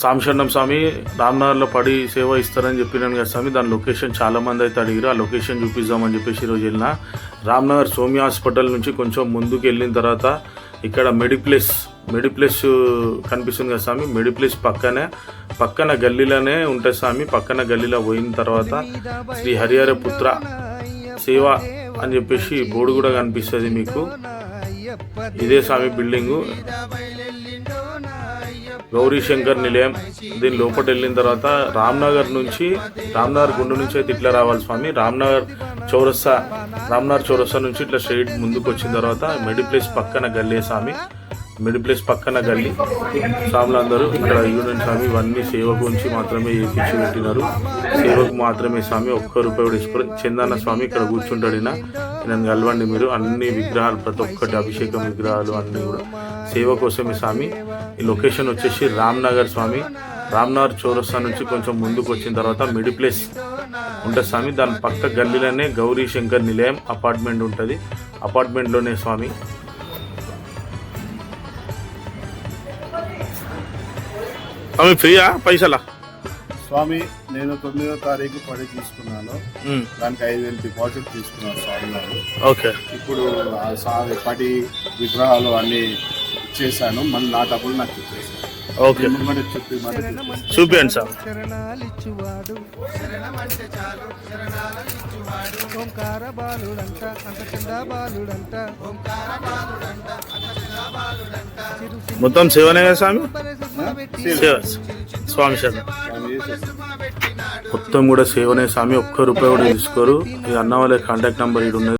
సాంశరణం స్వామి రామ్నగర్లో పడి సేవ ఇస్తారని చెప్పినాను కదా స్వామి. దాని లొకేషన్ చాలా మంది అయితే అడిగిరు ఆ లొకేషన్ చూపిద్దామని చెప్పేసి ఈరోజు వెళ్ళిన. రామ్నగర్ సోమి హాస్పిటల్ నుంచి కొంచెం ముందుకు వెళ్ళిన తర్వాత ఇక్కడ మెడిప్లేస్ మెడిప్లేస్ కనిపిస్తుంది కదా స్వామి. మెడిప్లేస్ పక్కనే పక్కన గల్లీలోనే ఉంటుంది స్వామి. పక్కన గల్లీలో పోయిన తర్వాత శ్రీ హరిహర పుత్ర సేవ అని చెప్పేసి బోర్డు కూడా కనిపిస్తుంది మీకు. ఇదే స్వామి బిల్డింగు. గౌరీశంకర్ నిలయం. దీని లోపల వెళ్ళిన తర్వాత రామ్నగర్ నుంచి రామ్నగర్ గుండు నుంచి అయితే ఇట్లా రావాలి స్వామి. రామ్నగర్ చౌరస్తా రామ్నగర్ చౌరస్తా నుంచి ఇట్లా స్ట్రైట్ ముందుకు వచ్చిన తర్వాత మెడిప్లేస్ పక్కన గల్లే స్వామి. మెడిప్లేస్ పక్కన గల్లి. స్వాములందరూ ఇక్కడ యూనియన్ స్వామి. ఇవన్నీ సేవకు ఉంచి మాత్రమే చేసి పెట్టినారు. సేవకు మాత్రమే స్వామి. ఒక్క రూపాయి కూడా ఇసుకోరు చందన్న స్వామి ఇక్కడ కూర్చుంటాడు నన్ను కలవండి మీరు. అన్ని విగ్రహాలు ప్రతి ఒక్కటి అభిషేకం విగ్రహాలు అన్ని కూడా. సేవ కోసమే స్వామి. ఈ లొకేషన్ వచ్చేసి రామ్నగర్ స్వామి. రామ్నగర్ చౌరస్తా నుంచి కొంచెం ముందుకు వచ్చిన తర్వాత మిడి ప్లేస్ ఉంటుంది స్వామి. దాని పక్క గల్లీలోనే గౌరీ శంకర్ నిలయం అపార్ట్మెంట్ ఉంటుంది. అపార్ట్మెంట్లోనే స్వామి. స్వామి ఫ్రీయా? పైసలా? స్వామి నేను తొమ్మిదో తారీఖు పడి తీసుకున్నాను. దానికి ఐదు వేలు డిపాజిట్ తీసుకున్నాను స్వామి గారు. ఓకే. ఇప్పుడు ఆ స్వామి పడి విగ్రహాలు అన్ని ఇచ్చేసాను మళ్ళీ నా డబ్బులు నాకు ఇచ్చేసాను ఓకే. చెప్పి. చూపించండి సార్. శరణాలిచ్చువాడు. ఓంకార బాలుడంట బాలుడంట మొత్తం సేవనే కదా స్వామి? సేవ. స్వామి మొత్తం కూడా సేవనే స్వామి ఒక్క రూపాయి కూడా తీసుకోరు. ఈ అన్న వాళ్ళ కాంటాక్ట్ నెంబర్ ఇక్కడ ఉన్నది